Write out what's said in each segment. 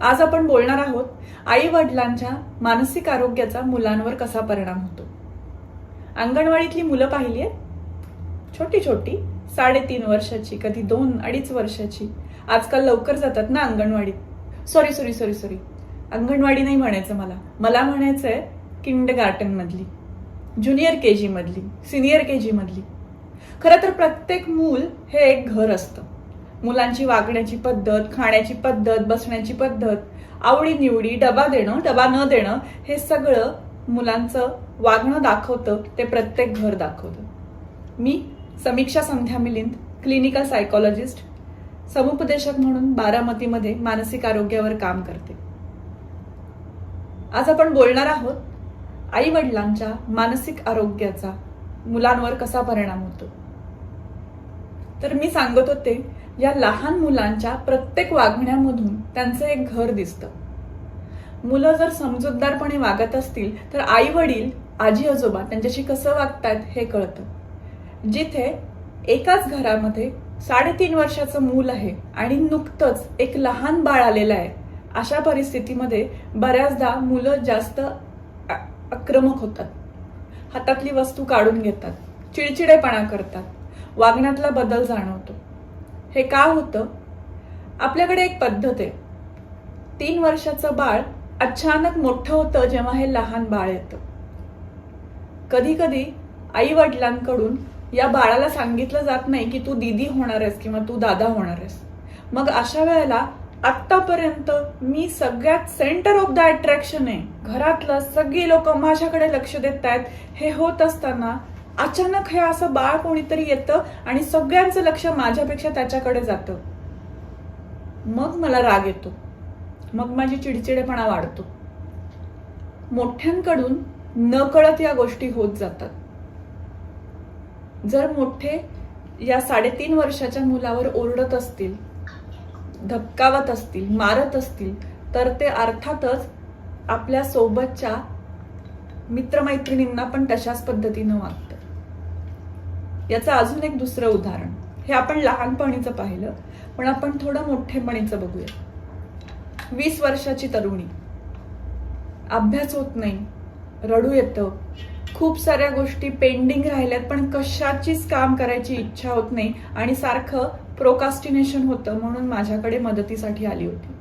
आज आपण बोलणार आहोत आई वडिलांच्या मानसिक आरोग्याचा मुलांवर कसा परिणाम होतो. अंगणवाडीतली मुलं पाहिली आहेत? छोटी छोटी साडेतीन वर्षाची कधी दोन अडीच वर्षाची. आजकाल लवकर जातात ना अंगणवाडीत. Sorry sorry sorry sorry anganwadi नाही म्हणायचं मला. मला म्हणायचंय किंड गार्टनमधली ज्युनियर के जीमधली सिनियर के जीमधली खरं तर प्रत्येक मूल हे एक घर असतं. मुलांची वागण्याची पद्धत खाण्याची पद्धत बसण्याची पद्धत आवडी निवडी डबा देणं डबा न देणं हे सगळं मुलांचं वागणं दाखवतं ते प्रत्येक घर दाखवतं. मी समीक्षा संध्या मिलिंद क्लिनिकल सायकोलॉजिस्ट समुपदेशक म्हणून बारामतीमध्ये मानसिक आरोग्यावर काम करते. आज आपण बोलणार आहोत आई वडिलांच्या मानसिक आरोग्याचा मुलांवर कसा परिणाम होतो? तर मी सांगत होते या लहान मुलांच्या प्रत्येक वागण्यामधून त्यांचं एक घर दिसतं. मुलं जर समजूतदारपणे वागत असतील तर आई वडील आजी आजोबा त्यांच्याशी कसं वागतायत हे कळतं. जिथे एकाच घरामध्ये साडेतीन वर्षाचं मूल आहे आणि नुकतंच एक लहान बाळ आलेलं आहे अशा परिस्थितीमध्ये बऱ्याचदा मुलं जास्त आक्रमक होतात. हातातली वस्तू काढून घेतात चिडचिडेपणा करतात. वागण्यातला बदल जाणवतो. हे का होतं? आपल्याकडे एक पद्धत आहे. तीन वर्षाचं बाळ अचानक मोठं होतं जेव्हा हे लहान बाळ येतं. कधी कधी आई वडिलांकडून या बाळाला सांगितलं जात नाही की तू दीदी होणार आहेस किंवा तू दादा होणार आहेस. मग अशा वेळेला आतापर्यंत मी सगळ्यात सेंटर ऑफ द अट्रॅक्शन आहे. घरातलं सगळी लोक माझ्याकडे लक्ष देत आहेत हे होत असताना अचानक हे असं बाळ कोणीतरी येतं आणि सगळ्यांचं लक्ष माझ्यापेक्षा त्याच्याकडे जातं. मग मला राग येतो. मग माझी चिडचिडेपणा वाढतो. मोठ्यांकडून नकळत या गोष्टी होत जातात. जर मोठे या साडेतीन वर्षाच्या मुलावर ओरडत असतील धपकावत असतील मारत असतील तर ते अर्थातच आपल्या सोबतच्या मित्रमैत्रिणींना पण तशाच पद्धतीनं वागतं याचं अजून एक दुसरं उदाहरण. हे आपण लहानपणीचं पाहिलं पण आपण थोडं मोठेपणीचं बघूया वीस वर्षाची तरुणी. अभ्यास होत नाही रडू येतं. खूप साऱ्या गोष्टी पेंडिंग राहिल्यात पण कशाचीच काम करायची इच्छा होत नाही आणि सारखं प्रोकास्टिनेशन होतं म्हणून माझ्याकडे मदतीसाठी आली होती.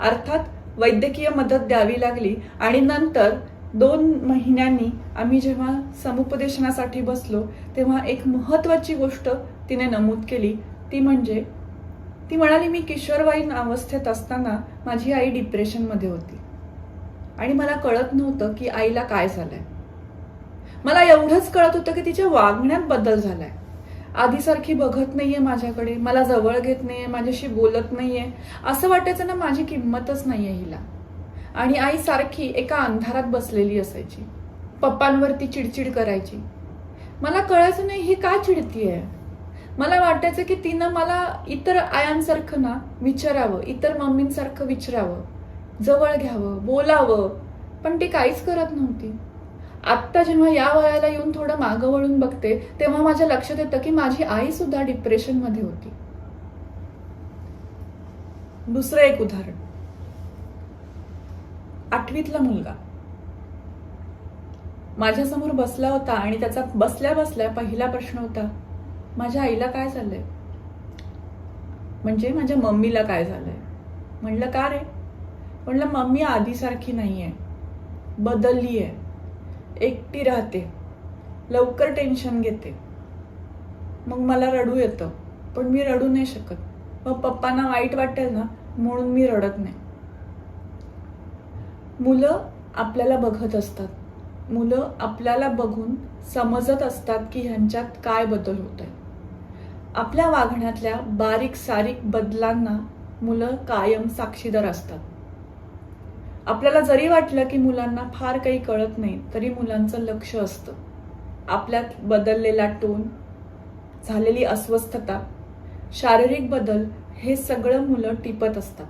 अर्थात वैद्यकीय मदत द्यावी लागली आणि नंतर दोन महिन्यांनी आम्ही जेव्हा समुपदेशनासाठी बसलो तेव्हा एक महत्वाची गोष्ट तिने नमूद केली. ती म्हणजे ती म्हणाली मी किशोरवाईन अवस्थेत असताना माझी आई डिप्रेशनमध्ये होती. आणि मला कळत नव्हतं की आईला काय झालंय. मला एवढंच कळत होतं की तिच्या वागण्यात बदल झालाय. आधीसारखी बघत नाहीये माझ्याकडे मला जवळ घेत नाहीये माझ्याशी बोलत नाहीये. असं वाटायचं ना माझी किंमतच नाहीये हिला. आणि आई सारखी एका अंधारात बसलेली असायची. पप्पांवरती चिडचिड करायची. मला कळायचं नाही ही का चिडतीये? मला वाटायचं की तिनं मला इतर आयांसारखं ना विचारावं इतर मम्मींसारखं विचारावं. जवळ घ्यावं बोलावं पण ती काहीच करत नव्हती. आत्ता जेव्हा या वयाला येऊन थोडं मागं वळून बघते तेव्हा माझ्या लक्षात येतं की माझी आई सुद्धा डिप्रेशनमध्ये होती. दुसरं एक उदाहरण. आठवीतला मुलगा. माझ्यासमोर बसला होता आणि त्याचा बसल्या बसल्या पहिला प्रश्न होता माझ्या आईला काय झालंय? म्हणजे माझ्या मम्मीला काय झालंय? म्हणलं का रे? म्हणलं मम्मी आधीसारखी नाहीये बदलली आहे एकटी राहते लवकर टेन्शन घेते. मग मला रडू येतं पण मी रडू नाही शकत. मग पप्पांना वाईट वाटेल ना म्हणून मी रडत नाही. मुलं आपल्याला बघत असतात. मुलं आपल्याला बघून समजत असतात की ह्यांच्यात काय बदल होत आहे आपल्या वागण्यातल्या बारीक सारीक बदलांना मुलं कायम साक्षीदार असतात. आपल्याला जरी वाटलं की मुलांना फार काही कळत नाही तरी मुलांचं लक्ष असतं. आपल्यात बदललेला टोन झालेली अस्वस्थता शारीरिक बदल हे सगळं मुलं टिपत असतात.